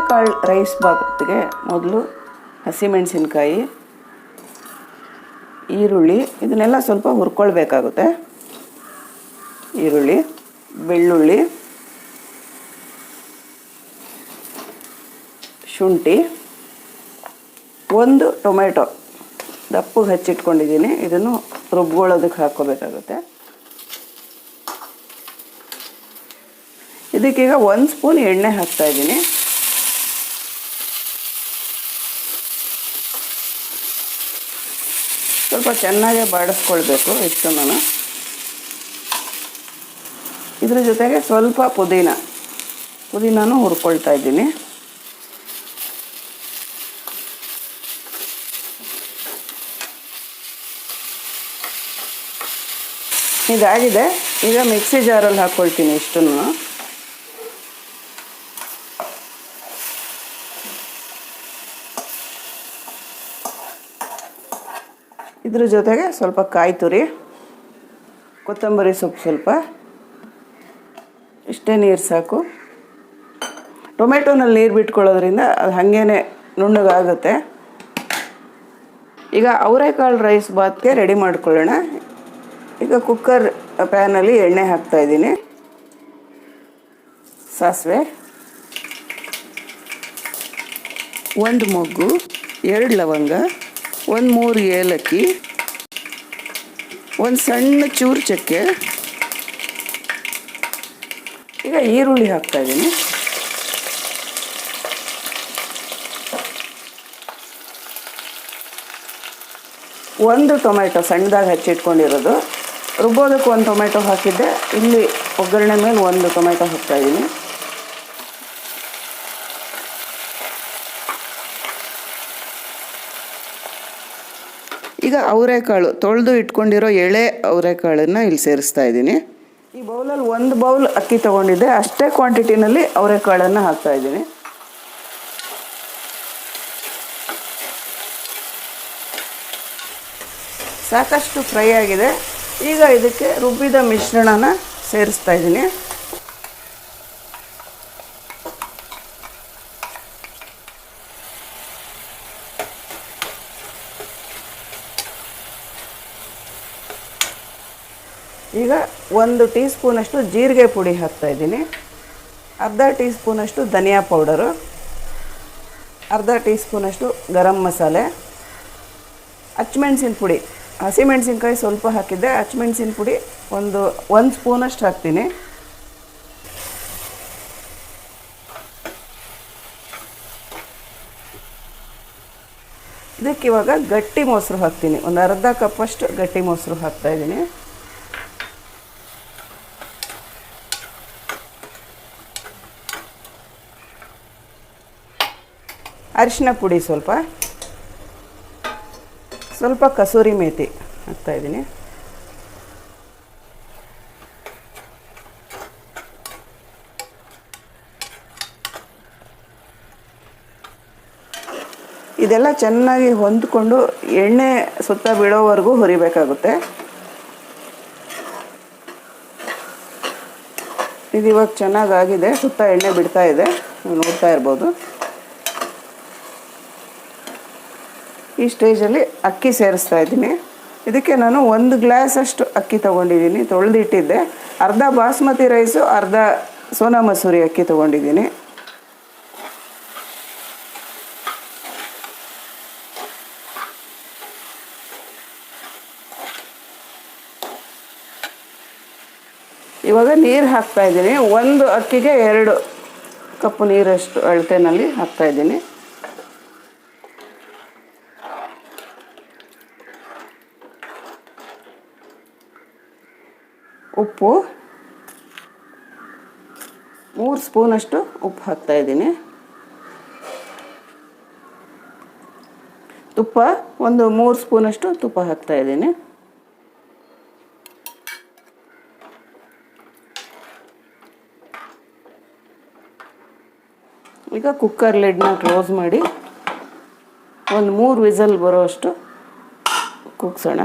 ಅವರೆಕಾಳು ರೈಸ್ ಭಾಗಕ್ಕೆ ಮೊದಲು ಹಸಿಮೆಣಸಿನ್ಕಾಯಿ, ಈರುಳ್ಳಿ, ಇದನ್ನೆಲ್ಲ ಸ್ವಲ್ಪ ಹುರ್ಕೊಳ್ಬೇಕಾಗುತ್ತೆ. ಈರುಳ್ಳಿ, ಬೆಳ್ಳುಳ್ಳಿ, ಶುಂಠಿ, ಒಂದು ಟೊಮೆಟೊ ದಪ್ಪಗೆ ಹಚ್ಚಿಟ್ಕೊಂಡಿದ್ದೀನಿ. ಇದನ್ನು ರುಬ್ಕೊಳ್ಳೋದಕ್ಕೆ ಹಾಕ್ಕೋಬೇಕಾಗುತ್ತೆ. ಇದಕ್ಕೀಗ ಒಂದು ಸ್ಪೂನ್ ಎಣ್ಣೆ ಹಾಕ್ತಾ ಸ್ವಲ್ಪ ಚೆನ್ನಾಗಿ ಬಾಡಿಸ್ಕೊಳ್ಬೇಕು ನಾನು ಇದ್ರ ಜೊತೆಗೆ ಸ್ವಲ್ಪ ಪುದೀನ. ಪುದೀನೂ ಹುರ್ಕೊಳ್ತಾ ಇದ್ದೀನಿ. ಇದಾಗಿದೆ. ಈಗ ಮಿಕ್ಸಿ ಜಾರಲ್ಲಿ ಹಾಕ್ಕೊಳ್ತೀನಿ ಇಷ್ಟನ್ನು. ಇದ್ರ ಜೊತೆಗೆ ಸ್ವಲ್ಪ ಕಾಯಿ ತುರಿ, ಕೊತ್ತಂಬರಿ ಸೊಪ್ಪು ಸ್ವಲ್ಪ, ಇಷ್ಟೇ ನೀರು ಸಾಕು. ಟೊಮೆಟೊನಲ್ಲಿ ನೀರು ಬಿಟ್ಕೊಳ್ಳೋದ್ರಿಂದ ಅದು ಹಾಗೇ ನುಣ್ಣಗಾಗುತ್ತೆ. ಈಗ ಅವರೆಕಾಳು ರೈಸ್ ಬಾತ್ಗೆ ರೆಡಿ ಮಾಡ್ಕೊಳ್ಳೋಣ. ಈಗ ಕುಕ್ಕರ್ ಪ್ಯಾನಲ್ಲಿ ಎಣ್ಣೆ ಹಾಕ್ತಾಯಿದ್ದೀನಿ ಸಾಸಿವೆ. ಒಂದು ಮೊಗ್ಗು, ಎರಡು ಲವಂಗ. ಒಂದು ಮೂರು ಏಲಕ್ಕಿ, ಒಂದು ಸಣ್ಣ ಚೂರು ಚಕ್ಕೆ ಈಗ ಈರುಳ್ಳಿ ಹಾಕ್ತಾ ಇದ್ದೀನಿ. ಒಂದು ಟೊಮೆಟೊ ಸಣ್ಣದಾಗಿ ಹಚ್ಚಿಟ್ಕೊಂಡಿರೋದು. ರುಬ್ಬೋದಕ್ಕೆ ಒಂದು ಟೊಮೆಟೊ ಹಾಕಿದ್ದೆ. ಇಲ್ಲಿ ಒಗ್ಗರಣೆ ಮೇಲೆ ಒಂದು ಟೊಮೆಟೊ ಹಾಕ್ತಾ ಅವರೆಕಾಳು, ತೊಳೆದು ಇಟ್ಕೊಂಡಿರೋ ಎಳೆ ಅವರೆಕಾಳನ್ನು ಇಲ್ಲಿ ಸೇರಿಸ್ತಾ ಇದ್ದೀನಿ. ಈ ಬೌಲಲ್ಲಿ ಒಂದು ಬೌಲ್ ಅಕ್ಕಿ ತಗೊಂಡಿದ್ದೆ, ಅಷ್ಟೇ ಕ್ವಾಂಟಿಟಿನಲ್ಲಿ ಅವರೆಕಾಳನ್ನು ಹಾಕ್ತಾ ಇದ್ದೀನಿ. ಸಾಕಷ್ಟು ಫ್ರೈ ಆಗಿದೆ. ಈಗ ಇದಕ್ಕೆ ರುಬ್ಬಿದ ಮಿಶ್ರಣನ ಸೇರಿಸ್ತಾ ಇದ್ದೀನಿ. ಈಗ ಒಂದು ಟೀ ಸ್ಪೂನಷ್ಟು ಜೀರಿಗೆ ಪುಡಿ ಹಾಕ್ತಾ ಇದ್ದೀನಿ. ಅರ್ಧ ಟೀ ಸ್ಪೂನಷ್ಟು ಧನಿಯಾ ಪೌಡರು. ಅರ್ಧ ಟೀ ಸ್ಪೂನಷ್ಟು ಗರಂ ಮಸಾಲೆ. ಹಚ್ಮೆಣ್ಸಿನ ಪುಡಿ. ಹಸಿಮೆಣ್ಸಿನ್ಕಾಯಿ ಸ್ವಲ್ಪ ಹಾಕಿದ್ದೆ. ಹಚ್ಮೆಣ್ಸಿನ ಪುಡಿ ಒಂದು ಒಂದು ಸ್ಪೂನಷ್ಟು ಹಾಕ್ತೀನಿ. ಇದಕ್ಕೆ ಇವಾಗ ಗಟ್ಟಿ ಮೊಸರು ಹಾಕ್ತೀನಿ. ಒಂದು ಅರ್ಧ ಕಪ್ಪಷ್ಟು ಗಟ್ಟಿ ಮೊಸರು ಹಾಕ್ತಾ ಅರಿಶಿನ ಪುಡಿ ಸ್ವಲ್ಪ. ಸ್ವಲ್ಪ ಕಸೂರಿ ಮೇಥಿ ಹಾಕ್ತಾ ಇದ್ದೀನಿ. ಇದೆಲ್ಲ ಚೆನ್ನಾಗಿ ಹೊಂದ್ಕೊಂಡು ಎಣ್ಣೆ ಸುತ್ತ ಬೀಳೋವರೆಗೂ ಹುರಿಬೇಕಾಗುತ್ತೆ. ಇದು ಇವಾಗ ಚೆನ್ನಾಗಾಗಿದೆ, ಸುತ್ತ ಎಣ್ಣೆ ಬಿಡ್ತಾ ಇದೆ, ನೋಡ್ತಾ ಇರ್ಬೋದು. ಈ ಸ್ಟೇಜಲ್ಲಿ ಅಕ್ಕಿ ಸೇರಿಸ್ತಾ ಇದ್ದೀನಿ. ಇದಕ್ಕೆ ನಾನು ಒಂದು ಗ್ಲಾಸಷ್ಟು ಅಕ್ಕಿ ತೊಗೊಂಡಿದ್ದೀನಿ. ತೊಳೆದಿಟ್ಟಿದ್ದೆ. ಅರ್ಧ ಬಾಸ್ಮತಿ ರೈಸು ಅರ್ಧ ಸೋನಾ ಮಸೂರಿ ಅಕ್ಕಿ ತೊಗೊಂಡಿದ್ದೀನಿ. ಇವಾಗ ನೀರು ಹಾಕ್ತಾ ಇದ್ದೀನಿ. ಒಂದು ಅಕ್ಕಿಗೆ ಎರಡು ಕಪ್ಪು ನೀರಷ್ಟು ಅಳತೆನಲ್ಲಿ ಹಾಕ್ತಾ ಉಪ್ಪು. ಮೂರು ಸ್ಪೂನಷ್ಟು ಉಪ್ಪು ಹಾಕ್ತಾ ಇದ್ದೀನಿ. ತುಪ್ಪ ಒಂದು ಮೂರು ಸ್ಪೂನಷ್ಟು ತುಪ್ಪ ಹಾಕ್ತಾ ಇದ್ದೀನಿ. ಈಗ ಕುಕ್ಕರ್ ಲೆಡ್ನ ಕ್ಲೋಸ್ ಮಾಡಿ ಒಂದು ಮೂರು ವಿಸಲ್ ಬರೋಷ್ಟು ಕುಗ್ಸೋಣ.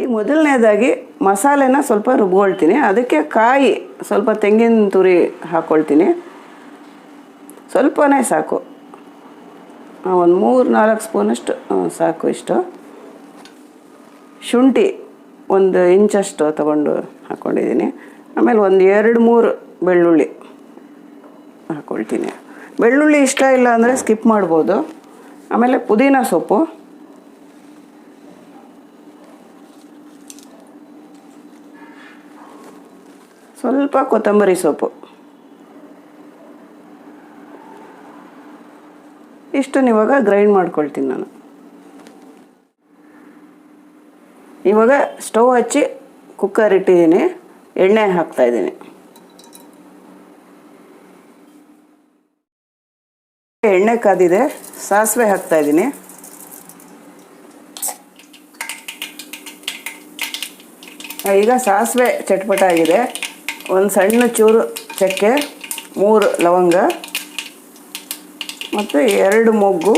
ಈಗ ಮೊದಲನೇದಾಗಿ ಮಸಾಲೆನ ಸ್ವಲ್ಪ ರುಬ್ಕೊಳ್ತೀನಿ. ಅದಕ್ಕೆ ಕಾಯಿ ಸ್ವಲ್ಪ ತೆಂಗಿನ ತುರಿ ಹಾಕ್ಕೊಳ್ತೀನಿ ಸ್ವಲ್ಪನೇ ಸಾಕು. ಒಂದು ಮೂರು ನಾಲ್ಕು ಸ್ಪೂನಷ್ಟು ಸಾಕು ಇಷ್ಟು. ಶುಂಠಿ ಒಂದು ಇಂಚಷ್ಟು ತಗೊಂಡು ಹಾಕ್ಕೊಂಡಿದ್ದೀನಿ ಆಮೇಲೆ ಒಂದು ಎರಡು ಮೂರು ಬೆಳ್ಳುಳ್ಳಿ ಹಾಕ್ಕೊಳ್ತೀನಿ ಬೆಳ್ಳುಳ್ಳಿ ಇಷ್ಟ ಇಲ್ಲ ಅಂದರೆ ಸ್ಕಿಪ್ ಮಾಡ್ಬೋದು. ಆಮೇಲೆ ಪುದೀನ ಸೊಪ್ಪು. ಸ್ವಲ್ಪ ಕೊತ್ತಂಬರಿ ಸೊಪ್ಪು. ಇಷ್ಟನ್ನು ಇವಾಗ ಗ್ರೈಂಡ್ ಮಾಡ್ಕೊಳ್ತೀನಿ ನಾನು. ಇವಾಗ ಸ್ಟವ್ ಹಚ್ಚಿ ಕುಕ್ಕರ್ ಇಟ್ಟಿದ್ದೀನಿ. ಎಣ್ಣೆ ಹಾಕ್ತಾ ಇದ್ದೀನಿ. ಎಣ್ಣೆ ಕಾದಿದೆ, ಸಾಸಿವೆ ಹಾಕ್ತಾ ಇದ್ದೀನಿ. ಈಗ ಸಾಸಿವೆ ಚಟ್ಪಟ ಆಗಿದೆ. ಒಂದು ಸಣ್ಣ ಚೂರು ಚಕ್ಕೆ, ಮೂರು ಲವಂಗ, ಮತ್ತು ಎರಡು ಮೊಗ್ಗು,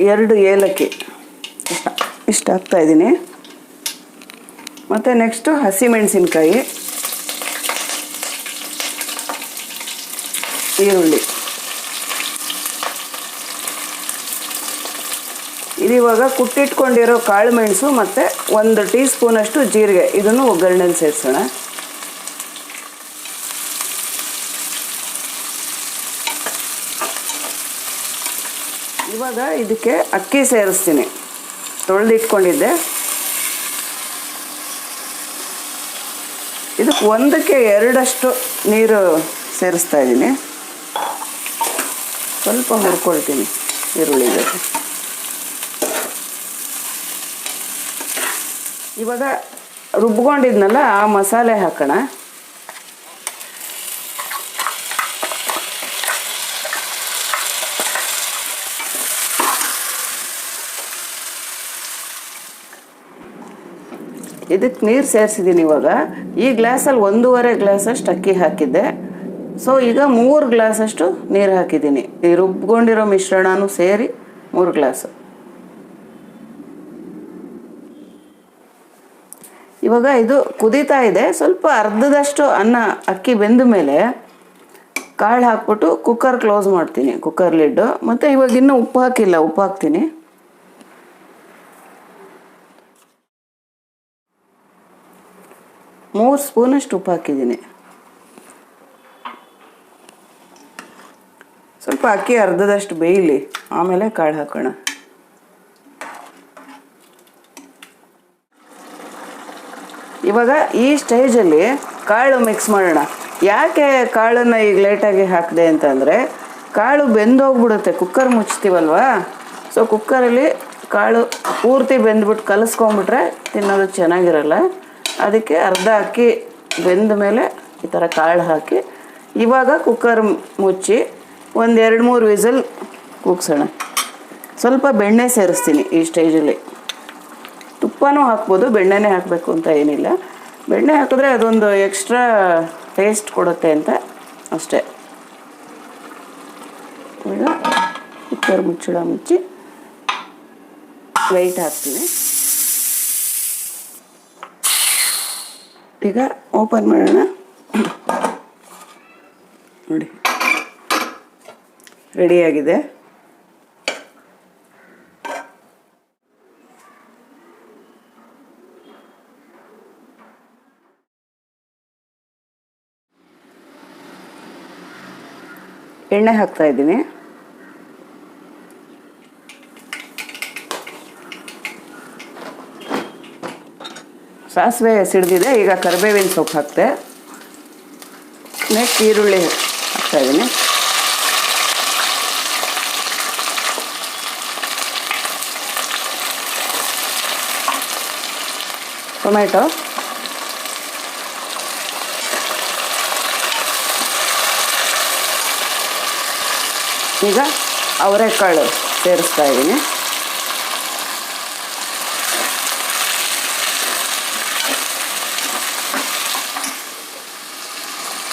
ಎರಡು ಏಲಕ್ಕಿ. ಇಷ್ಟ ಇಷ್ಟ ಹಾಕ್ತಾ ಇದ್ದೀನಿ. ಮತ್ತು ನೆಕ್ಸ್ಟು ಹಸಿಮೆಣಸಿನ್ಕಾಯಿ ಈರುಳ್ಳಿ. ಇದಿವಾಗ ಕುಟ್ಟಿಟ್ಕೊಂಡಿರೋ ಕಾಳು ಮೆಣಸು ಮತ್ತು ಒಂದು ಟೀ ಸ್ಪೂನಷ್ಟು ಜೀರಿಗೆ. ಇದನ್ನು ಒಗ್ಗರಣೆಲಿ ಸೇರಿಸೋಣ. ಇವಾಗ ಇದಕ್ಕೆ ಅಕ್ಕಿ ಸೇರಿಸ್ತೀನಿ. ತೊಳೆದಿಟ್ಕೊಂಡಿದ್ದೆ ಇದಕ್ಕೆ ಒಂದಕ್ಕೆ ಎರಡಷ್ಟು ನೀರು ಸೇರಿಸ್ತಾ ಇದ್ದೀನಿ. ಸ್ವಲ್ಪ ಹುರ್ಕೊಳ್ತೀನಿ ಈರುಳ್ಳಿ ಜೊತೆ. ಇವಾಗ ರುಬ್ಕೊಂಡಿದ್ನಲ್ಲ, ಆ ಮಸಾಲೆ ಹಾಕೋಣ. ಇದಕ್ಕೆ ನೀರು ಸೇರಿಸಿದ್ದೀನಿ ಇವಾಗ. ಈ ಗ್ಲಾಸಲ್ಲಿ ಒಂದೂವರೆ ಗ್ಲಾಸಷ್ಟು ಅಕ್ಕಿ ಹಾಕಿದ್ದೆ. ಸೊ ಈಗ ಮೂರು ಗ್ಲಾಸಷ್ಟು ನೀರು ಹಾಕಿದ್ದೀನಿ ಈ ರುಬ್ಕೊಂಡಿರೋ ಮಿಶ್ರಣನೂ ಸೇರಿ ಮೂರು ಗ್ಲಾಸು. ಇವಾಗ ಇದು ಕುದೀತಾ ಇದೆ. ಸ್ವಲ್ಪ ಅರ್ಧದಷ್ಟು ಅನ್ನ ಅಕ್ಕಿ ಬೆಂದ ಮೇಲೆ ಕಾಳು ಹಾಕ್ಬಿಟ್ಟು ಕುಕ್ಕರ್ ಕ್ಲೋಸ್ ಮಾಡ್ತೀನಿ. ಕುಕ್ಕರ್ ಲಿಡ್ಡು ಮತ್ತು ಇವಾಗ ಇನ್ನೂ ಉಪ್ಪು ಹಾಕಿಲ್ಲ. ಉಪ್ಪು ಹಾಕ್ತೀನಿ. ಮೂರು ಸ್ಪೂನಷ್ಟು ಉಪ್ಪು ಹಾಕಿದ್ದೀನಿ. ಸ್ವಲ್ಪ ಅಕ್ಕಿ ಅರ್ಧದಷ್ಟು ಬೇಯಲಿ, ಆಮೇಲೆ ಕಾಳು ಹಾಕೋಣ. ಇವಾಗ ಈ ಸ್ಟೇಜಲ್ಲಿ ಕಾಳು ಮಿಕ್ಸ್ ಮಾಡೋಣ. ಯಾಕೆ ಕಾಳನ್ನು ಈಗ ಲೇಟಾಗಿ ಹಾಕಿದೆ ಅಂತಂದರೆ ಕಾಳು ಬೆಂದೋಗ್ಬಿಡುತ್ತೆ ಕುಕ್ಕರ್ ಮುಚ್ತೀವಲ್ವಾ? ಸೊ ಕುಕ್ಕರಲ್ಲಿ ಕಾಳು ಪೂರ್ತಿ ಬೆಂದ್ಬಿಟ್ಟು ಕಲಸ್ಕೊಂಬಿಟ್ರೆ ತಿನ್ನೋದು ಚೆನ್ನಾಗಿರಲ್ಲ. ಅದಕ್ಕೆ ಅರ್ಧ ಅಕ್ಕಿ ಬೆಂದ ಮೇಲೆ ಈ ಥರ ಕಾಳು ಹಾಕಿ, ಇವಾಗ ಕುಕ್ಕರ್ ಮುಚ್ಚಿ ಒಂದು ಎರಡು ಮೂರು ವಿಸಲ್ ಕೂಗ್ಸೋಣ. ಸ್ವಲ್ಪ ಬೆಣ್ಣೆ ಸೇರಿಸ್ತೀನಿ ಈ ಸ್ಟೇಜಲ್ಲಿ ತುಪ್ಪನೂ ಹಾಕ್ಬೋದು, ಬೆಣ್ಣೆನೇ ಹಾಕಬೇಕು ಅಂತ ಏನಿಲ್ಲ. ಬೆಣ್ಣೆ ಹಾಕಿದ್ರೆ ಅದೊಂದು ಎಕ್ಸ್ಟ್ರಾ ಟೇಸ್ಟ್ ಕೊಡುತ್ತೆ ಅಂತ ಅಷ್ಟೇ. ಈಗ ಕುಕ್ಕರ್ ಮುಚ್ಚಳ ಮುಚ್ಚಿ ವೆಯ್ಟ್ ಹಾಕ್ತೀನಿ. ಈಗ ಓಪನ್ ಮಾಡೋಣ. ನೋಡಿ. ರೆಡಿಯಾಗಿದೆ ಎಣ್ಣೆ ಹಾಕ್ತಾ ಇದ್ದೀನಿ. ಸಾಸಿವೆ ಸಿಡ್ದಿದೆ, ಈಗ ಕರಿಬೇವಿನ ಸೊಪ್ಪು ಹಾಕ್ತೆ. ನೆಕ್ಸ್ಟ್ ಈರುಳ್ಳಿ ಹಾಕ್ತಾ ಇದ್ದೀನಿ. ಟೊಮೆಟೊ ಈಗ ಅವರೆಕಾಳು ಸೇರಿಸ್ತಾ ಇದ್ದೀನಿ.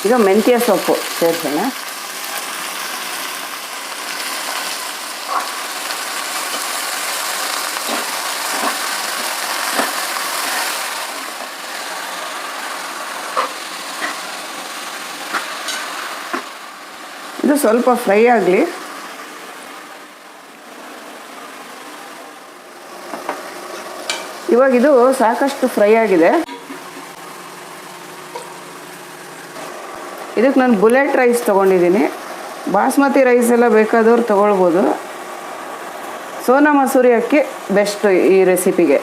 ಇದು ಮೆಂತ್ಯ ಸೊಪ್ಪು ಸೇರಿಸೋಣ. ಇದು ಸ್ವಲ್ಪ ಫ್ರೈ ಆಗಲಿ. ಇವಾಗಿದು ಸಾಕಷ್ಟು ಫ್ರೈ ಆಗಿದೆ. ಇದಕ್ಕೆ ನಾನು ಬುಲೆಟ್ ರೈಸ್ ತೊಗೊಂಡಿದ್ದೀನಿ. ಬಾಸ್ಮತಿ ರೈಸ್ ಎಲ್ಲ ಬೇಕಾದವ್ರು ತೊಗೊಳ್ಬೋದು. ಸೋನಾ ಮಸೂರಿ ಅಕ್ಕಿ ಬೆಸ್ಟ್ ಈ ರೆಸಿಪಿಗೆ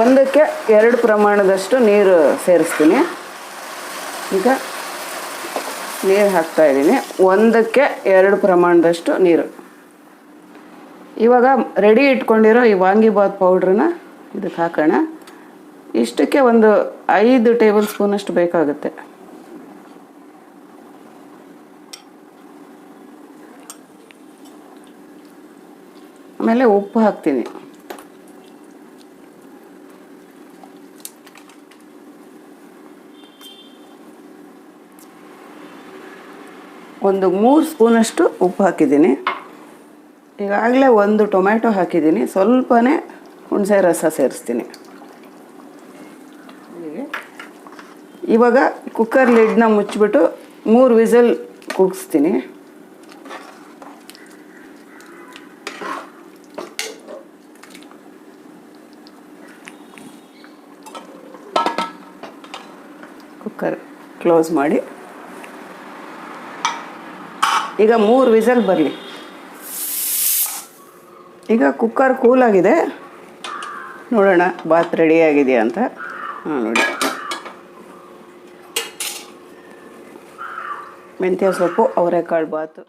ಒಂದಕ್ಕೆ ಎರಡು ಪ್ರಮಾಣದಷ್ಟು ನೀರು ಸೇರಿಸ್ತೀನಿ. ಈಗ ನೀರು ಹಾಕ್ತಾ ಇದ್ದೀನಿ. ಒಂದಕ್ಕೆ ಎರಡು ಪ್ರಮಾಣದಷ್ಟು ನೀರು. ಇವಾಗ ರೆಡಿ ಇಟ್ಕೊಂಡಿರೋ ಈ ವಾಂಗಿಬಾತ್ ಪೌಡ್ರನ್ನ ಇದಕ್ಕೆ ಹಾಕೋಣ. ಇಷ್ಟಕ್ಕೆ ಒಂದು ಐದು ಟೇಬಲ್ ಸ್ಪೂನಷ್ಟು ಬೇಕಾಗುತ್ತೆ. ಆಮೇಲೆ ಉಪ್ಪು ಹಾಕ್ತೀನಿ. ಒಂದು ಮೂರು ಸ್ಪೂನಷ್ಟು ಉಪ್ಪು ಹಾಕಿದ್ದೀನಿ. ಈಗಾಗಲೇ ಒಂದು ಟೊಮ್ಯಾಟೊ ಹಾಕಿದ್ದೀನಿ. ಸ್ವಲ್ಪನೇ ಹುಣಸೆ ರಸ ಸೇರಿಸ್ತೀನಿ. ಇವಾಗ ಕುಕ್ಕರ್ ಲಿಡ್ನ ಮುಚ್ಚಿಬಿಟ್ಟು ಮೂರು ವಿಸಲ್ ಕೂಗಿಸ್ತೀನಿ. ಕುಕ್ಕರ್ ಕ್ಲೋಸ್ ಮಾಡಿ. ಈಗ ಮೂರು ವಿಸಲ್ ಬರಲಿ. ಈಗ ಕುಕ್ಕರ್ ಕೂಲಾಗಿದೆ ನೋಡೋಣ ಬಾತ್ ರೆಡಿ ಆಗಿದೆಯಾ ಅಂತ. ಹಾಂ ನೋಡಿ. ಮೆಂತ್ಯ ಸೊಪ್ಪು ಅವರೆಕಾಳು ಬಾತು.